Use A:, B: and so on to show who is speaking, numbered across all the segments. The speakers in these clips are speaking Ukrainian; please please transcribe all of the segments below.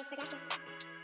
A: Harvest Productions.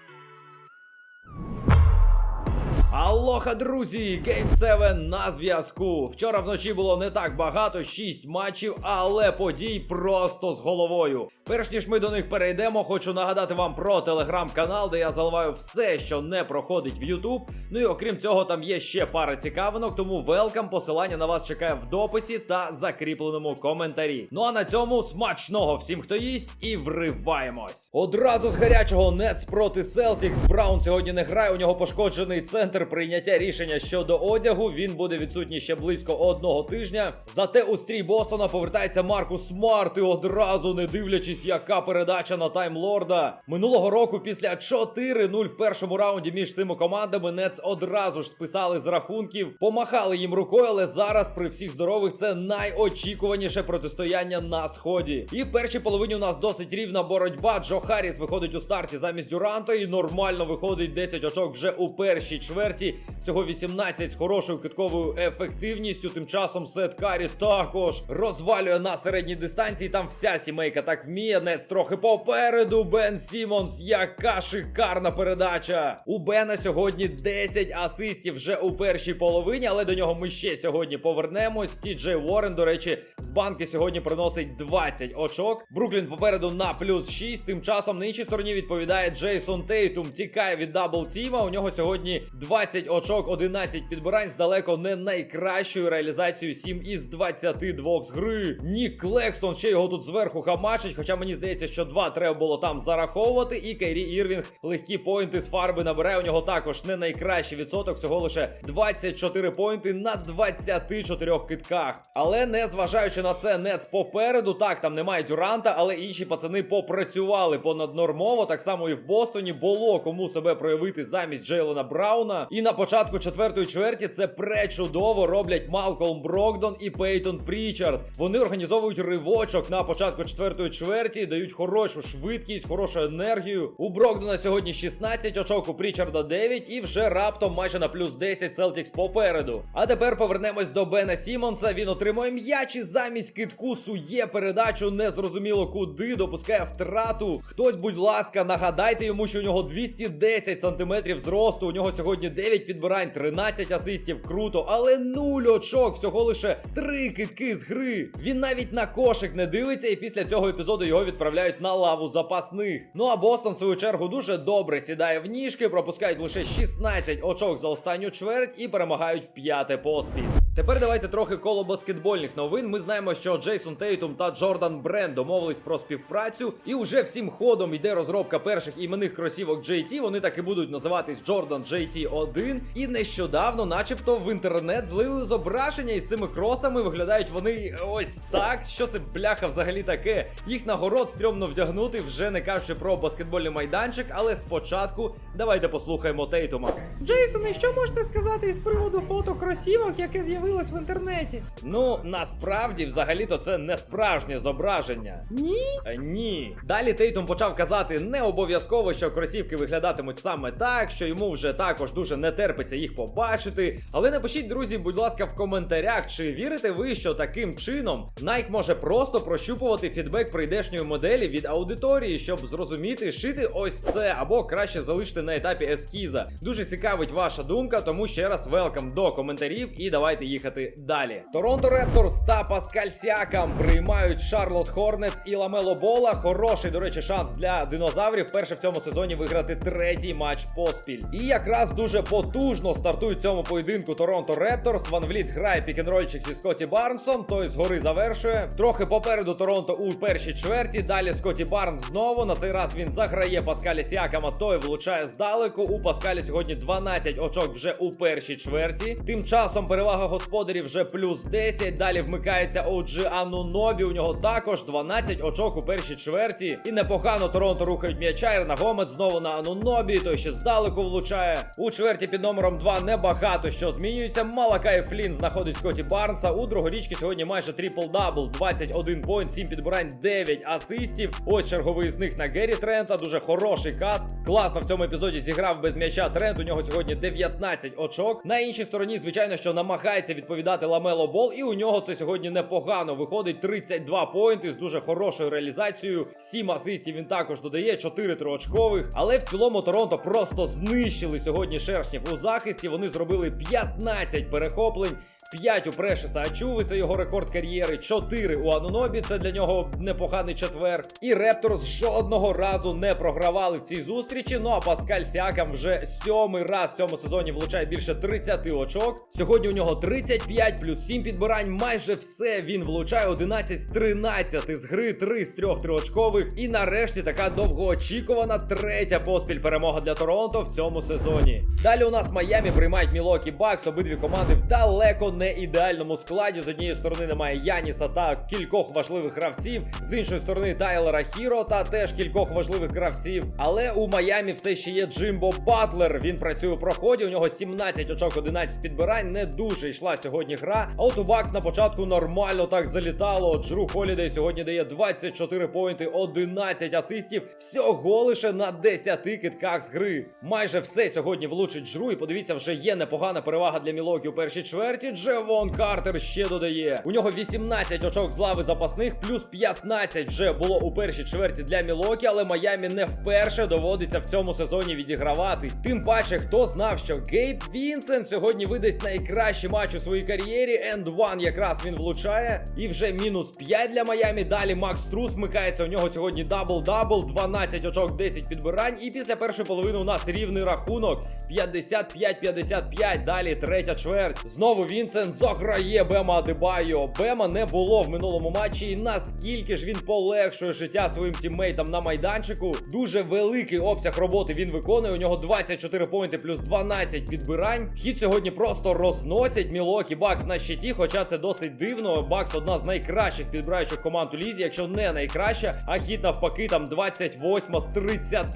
B: Алоха, друзі! Game 7 на зв'язку. Вчора вночі було не так багато, 6 матчів, але подій просто з головою. Перш ніж ми до них перейдемо, хочу нагадати вам про телеграм-канал, де я заливаю все, що не проходить в YouTube. Ну і окрім цього, там є ще пара цікавинок, тому велкам. Посилання на вас чекає в дописі та закріпленому коментарі. Ну а на цьому смачного всім, хто їсть, і вриваємось. Одразу з гарячого Nets проти Celtics. Браун сьогодні не грає. У нього пошкоджений центр прийняття рішення щодо одягу. Він буде відсутній ще близько одного тижня. Зате у стрій Бостона повертається Маркус Смарт і одразу не дивлячись, яка передача на таймлорда. Минулого року після 4-0 в першому раунді між цими командами Нец одразу ж списали з рахунків, помахали їм рукою, але зараз при всіх здорових це найочікуваніше протистояння на сході. І в першій половині у нас досить рівна боротьба. Джо Харріс виходить у старті замість Дюранта і нормально виходить 10 очок вже у першій чверті. Всього 18 з хорошою китковою ефективністю. Тим часом Сет Карі також розвалює на середній дистанції. Там вся сімейка так вміє. Нец трохи попереду. Бен Сімонс. Яка шикарна передача! У Бена сьогодні 10 асистів вже у першій половині, але до нього ми ще сьогодні повернемось. Ті Джей Уоррен, до речі, з банки сьогодні приносить 20 очок. Бруклін попереду на плюс 6. Тим часом на іншій стороні відповідає Джейсон Тейтум. Тікає від дабл тіма. У нього сьогодні 20 очок, 11 підбирань з далеко не найкращою реалізацією 7 із 22 з гри. Нік Клекстон ще його тут зверху хамачить. Хоча мені здається, що два треба було там зараховувати. І Кейрі Ірвінг легкі поінти з фарби набирає. У нього також не найкращий відсоток, всього лише 24 поінти на 24 китках. Але не зважаючи на це, Нец попереду. Так, там немає Дюранта, але інші пацани попрацювали понаднормово. Так само і в Бостоні було кому себе проявити замість Джейлена Брауна. І на початку четвертої чверті це пречудово роблять Малкольм Брогдон і Пейтон Прічард. Вони організовують ривочок на початку четвертої чверті, дають хорошу швидкість, хорошу енергію. У Брогдона сьогодні 16 очок, у Прічарда 9 і вже раптом майже на плюс 10 Селтікс попереду. А тепер повернемось до Бена Сімонса. Він отримує м'яч і замість китку сує передачу незрозуміло куди, допускає втрату. Хтось, будь ласка, нагадайте йому, що у нього 210 сантиметрів зросту. У нього сьогодні 9 підбирань, 13 асистів. Круто, але 0 очок, всього лише 3 китки з гри. Він навіть на кошик не дивиться, і після цього епізоду його відправляють на лаву запасних. Ну а Бостон, в свою чергу, дуже добре сідає в ніжки, пропускають лише 16 очок за останню чверть і перемагають в п'яте поспіль. Тепер давайте трохи коло баскетбольних новин. Ми знаємо, що Джейсон Тейтум та Джордан Брен домовились про співпрацю, і уже всім ходом йде розробка перших іменних кросівок JT. Вони так і будуть називатись Jordan JT 1. І нещодавно, начебто, в інтернет злили зображення із цими кросами. Виглядають вони ось так. Що це бляха взагалі таке? Їх на город стрьомно вдягнути, вже не кажучи про баскетбольний майданчик. Але спочатку давайте послухаємо Тейтума.
C: Джейсоне, що можете сказати із приводу фото кросівок, яке з'явилось в інтернеті?
B: Ну, насправді, взагалі-то це не справжнє зображення.
C: Ні?
B: Е, Ні. Далі Тейтум почав казати не обов'язково, що кросівки виглядатимуть саме так, що йому вже також дуже не терпиться їх побачити. Але напишіть, друзі, будь ласка, в коментарях, чи вірите ви, що таким чином Nike може просто прощупувати фідбек прийдешньої моделі від аудиторії, щоб зрозуміти, шити ось це, або краще залишити на етапі ескіза. Дуже цікавить ваша думка, тому ще раз велкам до коментарів і давайте їхати далі. Торонто Репторс та Паскаль Сіакам приймають Шарлот Хорнетс і Ламело Бола. Хороший, до речі, шанс для динозаврів. Перше в цьому сезоні виграти третій матч поспіль. І якраз дуже потужно стартують в цьому поєдинку Торонто Репторс. Ван Вліт грає пікенрольчик зі Скотті Барнсом. Той згори завершує. Трохи попереду Торонто у першій чверті. Далі Скотті Барнс знову. На цей раз він заграє Паскалі Сіакама. Той влучає здалеку. У Паскалі сьогодні 12 очок вже у першій чверті. Тим часом перевага господарів вже плюс 10. Далі вмикається OG Анунобі. У нього також 12 очок у першій чверті. І непогано Торонто рухають м'яча. Ірна Гомець знову на Анунобі. Той ще здалеку влучає. У чверті чверті під номером 2 небагато що змінюється. Малакай Флін знаходить Скотті Барнса. У другорічки сьогодні майже трипл-дабл, 21 поінт, 7 підбирань, 9 асистів. Ось черговий з них на Гері Трента. Дуже хороший кат. Класно в цьому епізоді зіграв без м'яча Трент. У нього сьогодні 19 очок. На іншій стороні, звичайно, що намагається відповідати Ламело Бол, і у нього це сьогодні непогано. Виходить 32 поінти з дуже хорошою реалізацією. 7 асистів він також додає, 4 триочкових. Але в цілому Торонто просто знищили сьогодні шершнів у захисті. Вони зробили 15 перехоплень. 5 у Прешеса Ачуви, це його рекорд кар'єри. 4 у Анунобі, це для нього непоганий четвер. І Репторс жодного разу не програвали в цій зустрічі. Ну а Паскаль Сіакам вже сьомий раз в цьому сезоні влучає більше 30 очок. Сьогодні у нього 35 плюс 7 підбирань. Майже все він влучає 11 з 13 з гри, 3 з 3 триочкових. І нарешті така довгоочікувана третя поспіль перемога для Торонто в цьому сезоні. Далі у нас Майамі приймають Мілокі Бакс. Обидві команди в далеко не ідеальному складі. З однієї сторони немає Яніса та кількох важливих гравців, з іншої сторони Тайлера Хіро та теж кількох важливих гравців. Але у Майамі все ще є Джимбо Батлер. Він працює у проході. У нього 17 очок, 11 підбирань. Не дуже йшла сьогодні гра. А от у Бакс на початку нормально так залітало. Джру Холідей сьогодні дає 24 поінти, 11 асистів. Всього лише на 10 китках з гри. Майже все сьогодні влучить Джру. І подивіться, вже є непогана перевага для Мілокі у першій чверті. Джевон Картер ще додає. У нього 18 очок з лави запасних, плюс 15 вже було у першій чверті для Мілокі, але Майамі не вперше доводиться в цьому сезоні відіграватись. Тим паче, хто знав, що Гейб Вінсент сьогодні видасть найкращий матч у своїй кар'єрі. Енд One якраз він влучає. І вже мінус 5 для Майамі. Далі Макс Трус вмикається. У нього сьогодні дабл-дабл, 12 очок, 10 підбирань. І після першої половини у нас рівний рахунок 55-55. Далі третя чверть. Знову Вінсент заграє Бема Адебайо. Бема не було в минулому матчі. І наскільки ж він полегшує життя своїм тіммейтам на майданчику. Дуже великий обсяг роботи він виконує. У нього 24 поінти плюс 12 підбирань. Хід сьогодні просто розносять Мілокі Бакс на щиті, хоча це досить дивно. Бакс одна з найкращих підбираючих команд у лізі, якщо не найкраща, а хід навпаки там 28 з 30.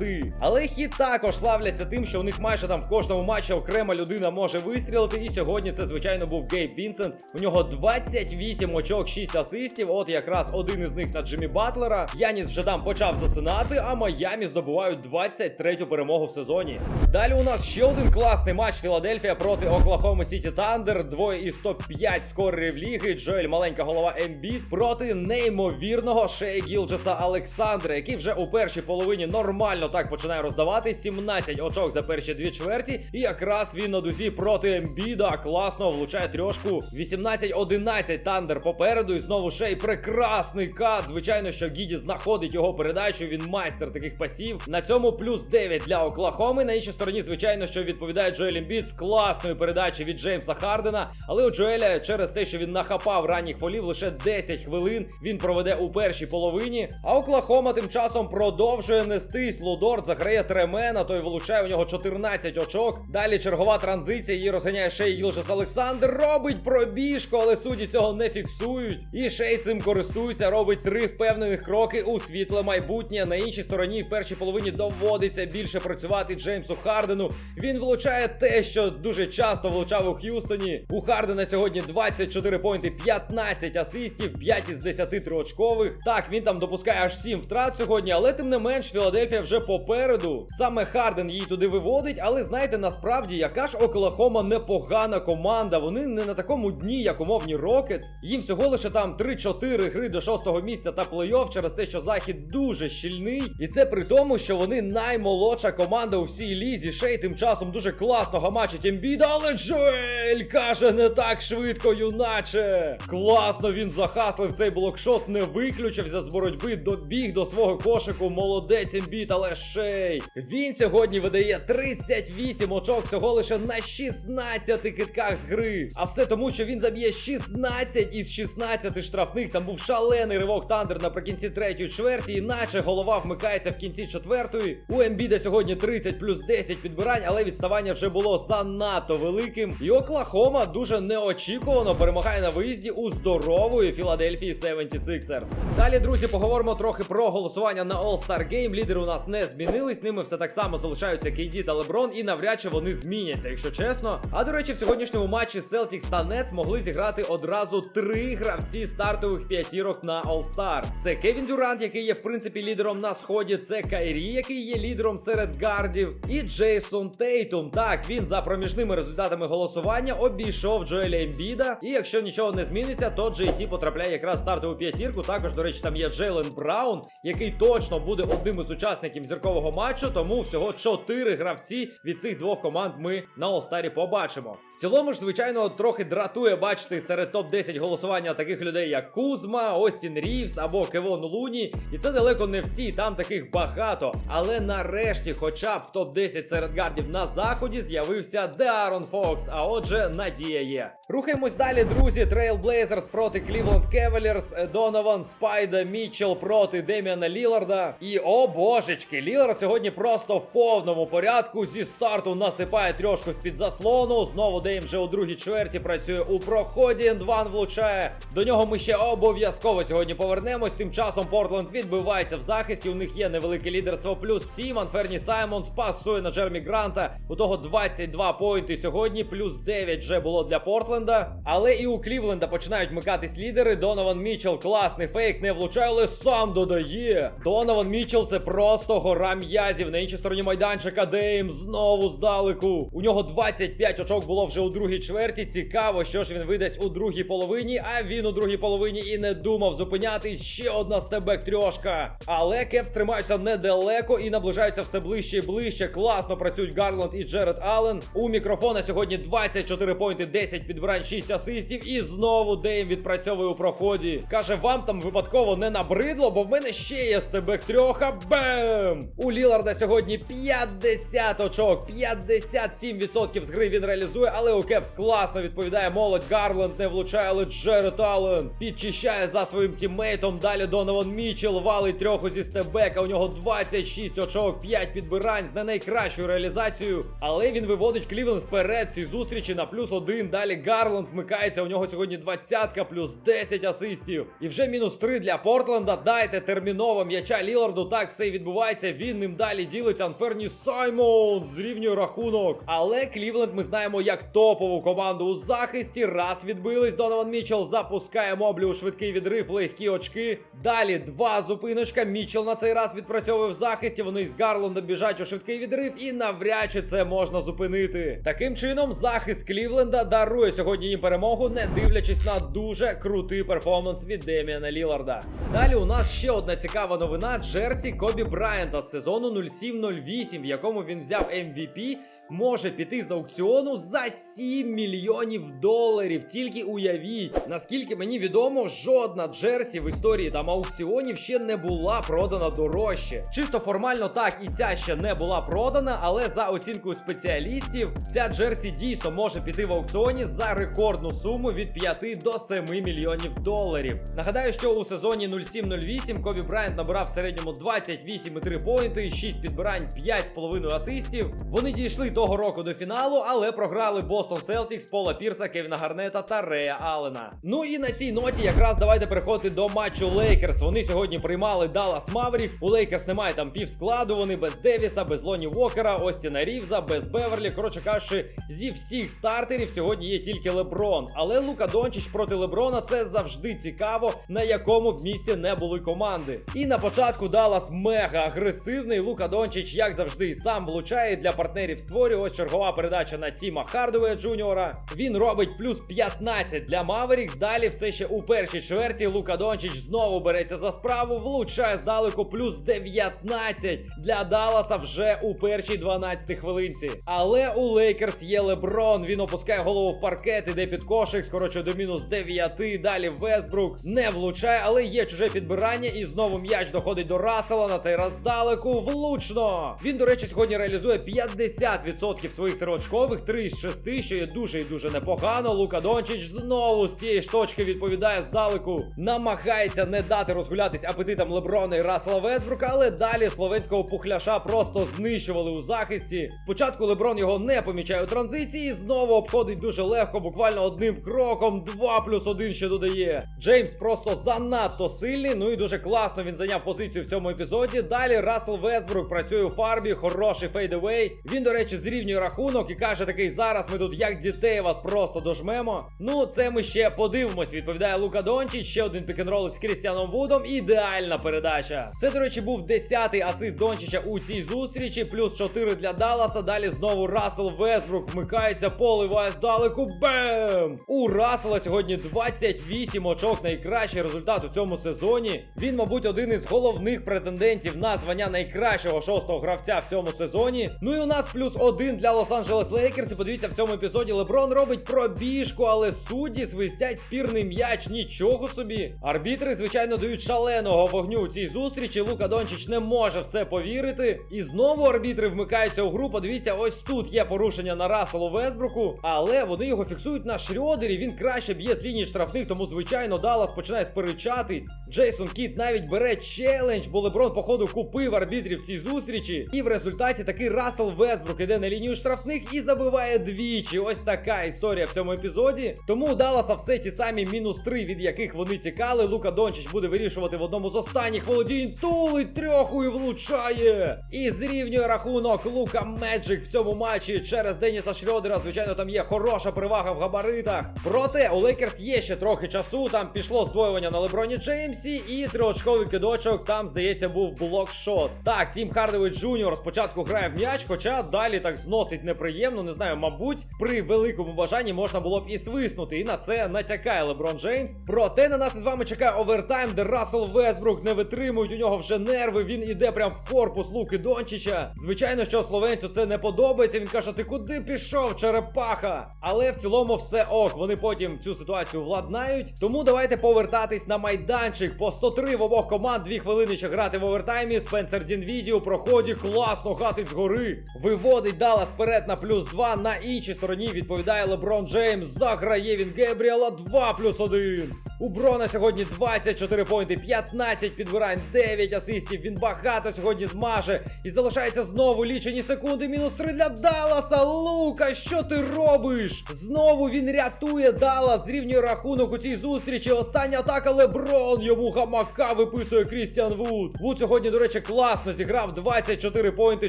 B: Але хід також славляться тим, що у них майже там в кожному матчі окрема людина може вистрілити. І сьогодні це, звичайно, був Гейб Вінсент. У нього 28 очок, 6 асистів. От якраз один із них на Джиммі Батлера. Яніс вже там почав засинати, а Майамі здобувають 23-ю перемогу в сезоні. Далі у нас ще один класний матч Філадельфія проти Оклахоми Сіті Тандер. Двоє із топ-5 скорерів ліги. Джоель маленька голова Ембіт проти неймовірного Шея Гілджеса Олександра, який вже у першій половині нормально так починає роздавати. 17 очок за перші дві чверті. І якраз він на дузі проти Ембіда класно влучає трьошку. 18-11 Тандер попереду. І знову Шей прекрасний кат. Звичайно, що Гіді знаходить його передачу. Він майстер таких пасів. На цьому плюс 9 для Оклахоми. На іншій стороні, звичайно, що відповідає Джоель Ембіт з класної передачі від Джеймса Хардена. Але у Джоеля через те, що він нахапав ранніх фолів, лише 10 хвилин він проведе у першій половині. А Оклахома тим часом продовжує нестись. Лудорт заграє Тремена, той влучає у нього 14 очок. Далі чергова транзиція, її розганяє Шей Гілжес Олександр. Робить пробіжку, але судді цього не фіксують. І Шей цим користується, робить три впевнених кроки у світле майбутнє. На іншій стороні в першій половині доводиться більше працювати Джеймсу Хардену. Він влучає те, що дуже часто влучав у Х'юстоні. У Хардена сьогодні 24 поінти, 15 асистів, 5 із 10 триочкових. Так, він там допускає аж 7 втрат сьогодні, але тим не менш Філадельфія вже попереду. Саме Харден її туди виводить, але знаєте, насправді, яка ж Оклахома непогана команда. Вони не на такому дні, як умовні Рокетс. Їм всього лише там 3-4 гри до шостого місця та плей-офф через те, що захід дуже щільний. І це при тому, що вони наймолодша команда у всій лізі. Шей тим часом дуже класно гамачить Ембіда, але Джоель каже не так швидко, юначе. Класно він захаслив цей блокшот, не виключився з боротьби, добіг до свого кошику. Молодець Ембіт, але Шей. Він сьогодні видає 38 очок всього лише на 16 китках з гри. А все тому, що він заб'є 16 із 16 штрафних. Там був шалений ривок Тандер наприкінці третьої чверті, іначе голова вмикається в кінці четвертої. У Ембіда сьогодні 30 плюс 10 підбирань, але відставання вже було занадто великим. І Оклахома дуже неочікувано перемагає на виїзді у здорової Філадельфії 76ers. Далі, друзі, поговоримо трохи про голосування на All-Star Game. Лідери у нас не змінились. Ними все так само залишаються KD та Леброн, і навряд чи вони зміняться, якщо чесно. А до речі, в сьогоднішньому матчі Celtics та Nets могли зіграти одразу три гравці стартових п'ятірок на All-Star. Це Кевін Дюрант, який є в принципі лідером на сході. Це Кайрі, який є лідером серед гардів, і Джейсон Тейтум. Так, він за проміжними результатами голосування обійшов Джоеля Ембіда. І якщо нічого не зміниться, то JT потрапляє якраз стартову п'ятірку. Також, до речі, там є Джейлен Браун, який точно буде одним із учасників зіркового матчу. Тому всього чотири гравці від цих двох команд ми на All-Star побачимо. В цілому ж, звичайно, трохи дратує бачити серед топ-10 голосування таких людей, як Кузма, Остін Рівс або Кевон Луні. І це далеко не всі, там таких багато. Але нарешті, хоча б в топ-10 серед гардів на заході, з'явився Деарон Фокс. А отже, надія є. Рухаємось далі, друзі. Trailblazers проти Cleveland Cavaliers, Донован Спайда Мітчелл проти Деміана Ліларда. І о божечки, Лілард сьогодні просто в повному порядку. Зі старту насипає трьошку з-під заслону. Знову Дейм вже у другій чверті працює у проході. Ендван влучає. До нього ми ще обов'язково сьогодні повернемось. Тим часом Портленд відбивається в захисті. У них є невелике лідерство. Плюс 7. Анферні Саймонс пасує на Джермі Гранта. У того 22 поінти сьогодні. Плюс 9 вже було для Портленда. Але і у Клівленда починають микатись лідери. Донован Мічел класний фейк, не влучає, але сам додає. Донован Мічел це просто гора м'язів. На іншій стороні майданчика Дейм знову здалеку. У нього 25 очок було вже у другій чверті. Цікаво, що ж він видасть у другій половині. А він у другій половині і не думав зупинятись. Ще одна стебек трьошка. Але Кевс тримаються недалеко і наближаються все ближче і ближче. Класно працюють Гарланд і Джеред Аллен. У мікрофона сьогодні 24 поінти, 10 підбирань, 6 асистів. І знову Дейм відпрацьовує у проході. Каже, вам там випадково не набридло, бо в мене ще є стебек трьоха. Бем! У Ліларда сьогодні 50 очок, 57% з гри він реалізує, але у Кевс класно відповідає молодь. Гарланд не влучає, але Джеред Аллен підчищає за своїм тіммейтом. Далі Донован Мічел валить трьоху зі стебека. У нього 26 очок, 5 підбирань з не найкращою реалізацією. Але він виводить Клівленд вперед цій зустрічі на плюс один. Далі Гарланд вмикається. У нього сьогодні 20 плюс 10 асистів. І вже мінус 3 для Портленда. Дайте терміново м'яча Ліларду. Так все і відбувається. Він ним далі ділиться. Анферні Саймон зрівнює рахунок. Але Клівленд ми знаємо як топову команду у захисті. Раз відбились. Донован Мічел запускає моблі у швидкий відрив, легкі очки. Далі два зупиночка. Мічел на цей раз відпрацьовує в захисті. Вони з Гарландом біжать у швидкий відрив, і навряд чи це можна зупинити. Таким чином, захист Клівленда дарує сьогодні їм перемогу, не дивлячись на дуже крутий перформанс від Деміана Ліларда. Далі у нас ще одна цікава новина: Джерсі Кобі Брайанта з сезону 07-08, в якому він взяв MVP. Може піти з аукціону за 7 мільйонів доларів. Тільки уявіть, наскільки мені відомо, жодна Джерсі в історії там аукціонів ще не була продана дорожче. Чисто формально так і ця ще не була продана, але за оцінкою спеціалістів, ця Джерсі дійсно може піти в аукціоні за рекордну суму від 5 до 7 мільйонів доларів. Нагадаю, що у сезоні 07-08 Кобі Брайант набирав в середньому 28,3 поінти, 6 підбирань, 5,5 асистів. Вони дійшли того року до фіналу, але програли Бостон Селтікс, Пола Пірса, Кевіна Гарнета та Рея Аллена. Ну і на цій ноті якраз давайте переходити до матчу Лейкерс. Вони сьогодні приймали Даллас Маверікс. У Лейкерс немає там пів складу. Вони без Девіса, без Лоні Вокера, Остіна Рівза, без Беверлі. Коротше кажучи, зі всіх стартерів сьогодні є тільки Леброн. Але Лука Дончич проти Леброна це завжди цікаво, на якому б місці не були команди. І на початку Даллас мега агресивний. Лука Дончич, як завжди, сам влучає для партнерів створює. Ось чергова передача на Тіма Хардовея Джуніора. Він робить плюс 15 для Маверікс. Далі все ще у першій чверті. Лука Дончич знову береться за справу, влучає здалеку плюс 19 для Далласа вже у першій 12 хвилинці. Але у Лейкерс є Леброн. Він опускає голову в паркет, іде під кошик, скорочує до мінус 9. Далі Вестбрук не влучає, але є чуже підбирання. І знову м'яч доходить до Рассела. На цей раз здалеку. Влучно. Він, до речі, сьогодні реалізує 50% 50% своїх триочкових, 3 з 6, що є дуже і дуже непогано. Лука Дончич знову з цієї ж точки відповідає здалеку. Намагається не дати розгулятись апетитам Леброна і Расела Весбрука, але далі словенського пухляша просто знищували у захисті. Спочатку Леброн його не помічає у транзиції, знову обходить дуже легко, буквально одним кроком. 2 плюс 1 ще додає. Джеймс просто занадто сильний. Ну і дуже класно він зайняв позицію в цьому епізоді. Далі Рассел Весбрук працює у фарбі, хороший фейдевей. Він, до речі, зрівнює рахунок і каже такий: зараз ми тут як дітей вас просто дожмемо. Ну, це ми ще подивимось. Відповідає Лука Дончич. Ще один пікенрол з Крістіаном Вудом. Ідеальна передача. Це, до речі, був 10-й асист Дончича у цій зустрічі. Плюс 4 для Далласа. Далі знову Рассел Весбрук вмикається, поливає здалеку. Бем! У Рассела сьогодні 28 очок. Найкращий результат у цьому сезоні. Він, мабуть, один із головних претендентів на звання найкращого шостого гравця в цьому сезоні. Ну і у нас плюс один для Лос-Анджелес Лейкерс. І подивіться, в цьому епізоді Леброн робить пробіжку, але судді свистять спірний м'яч. Нічого собі. Арбітри, звичайно, дають шаленого вогню у цій зустрічі. Лука Дончич не може в це повірити. І знову арбітри вмикаються у гру. Подивіться, ось тут є порушення на Расселу Весбруку, але вони його фіксують на Шрьодері. Він краще б'є з лінії штрафних, тому звичайно Даллас починає сперечатись. Джейсон Кіт навіть бере челендж, бо Леброн, походу, купив арбітрів в цій зустрічі. І в результаті такий Рассел Весбрук іде на лінію штрафних і забиває двічі. Ось така історія в цьому епізоді. Тому Далласа все ті самі мінус три, від яких вони тікали. Лука Дончич буде вирішувати в одному з останніх володінь. Тулить трьоху і влучає. І зрівнює рахунок Лука Меджик в цьому матчі через Деніса Шрьодера. Звичайно, там є хороша перевага в габаритах. Проте у Лейкерс є ще трохи часу. Там пішло здвоювання на Леброні Джеймсі і триочковий кидочок. Там, здається, був блокшот. Так, Тім Хардовий Джуніор спочатку грає в м'яч, хоча далі так зносить неприємно. Не знаю, мабуть, при великому бажанні можна було б і свиснути. І на це натякає Леброн Джеймс. Проте на нас із вами чекає овертайм, де Рассел Вестбрук не витримують. У нього вже нерви. Він іде прям в корпус Луки Дончича. Звичайно, що словенцю це не подобається. Він каже: Ти куди пішов, черепаха? Але в цілому все ок. Вони потім цю ситуацію владнають. Тому давайте повертатись на майданчик. По 103 в обох команд. Дві хвилини ще грати в овертаймі. Спенсер Дінвіді у проході класно гатить згори. Виводить Даллас вперед на плюс 2. На іншій стороні відповідає Леброн Джеймс. Заграє він Гебріала 2 плюс 1. У Брона сьогодні 24 поінти, 15 підбирань, 9 асистів. Він багато сьогодні змаже. І залишається знову лічені секунди. Мінус 3 для Далласа. Лука, що ти робиш? Знову він рятує Даллас. Зрівнює рахунок у цій зустрічі. Остання атака Леброн. Йому гамака виписує Крістіан Вуд. Вуд сьогодні, до речі, класно зіграв 24 поінти,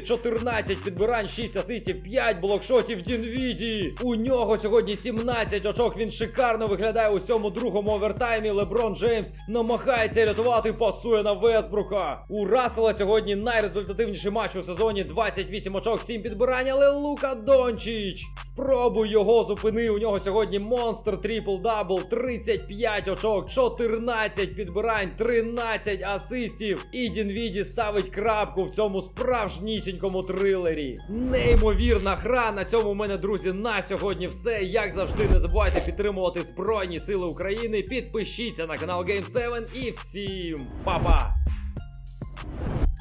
B: 14 підбирань, 6 асистів, 5 блокшотів Дінвіді. У нього сьогодні 17 очок. Він шикарно виглядає у цьому другому овертаймі. Леброн Джеймс намагається рятувати, пасує на Весбрука. У Рассела сьогодні найрезультативніший матч у сезоні. 28 очок, 7 підбирань, але Лука Дончич. Спробуй його зупини. У нього сьогодні монстр трипл дабл, 35 очок, 14 підбирань, 13 асистів. І Дінвіді ставить крапку в цьому справжнісінькому трилері. Неймовірна гра. На цьому в мене, друзі, на сьогодні все. Як завжди, не забувайте підтримувати Збройні Сили України. Підпишіться на канал Game7 і всім па-па!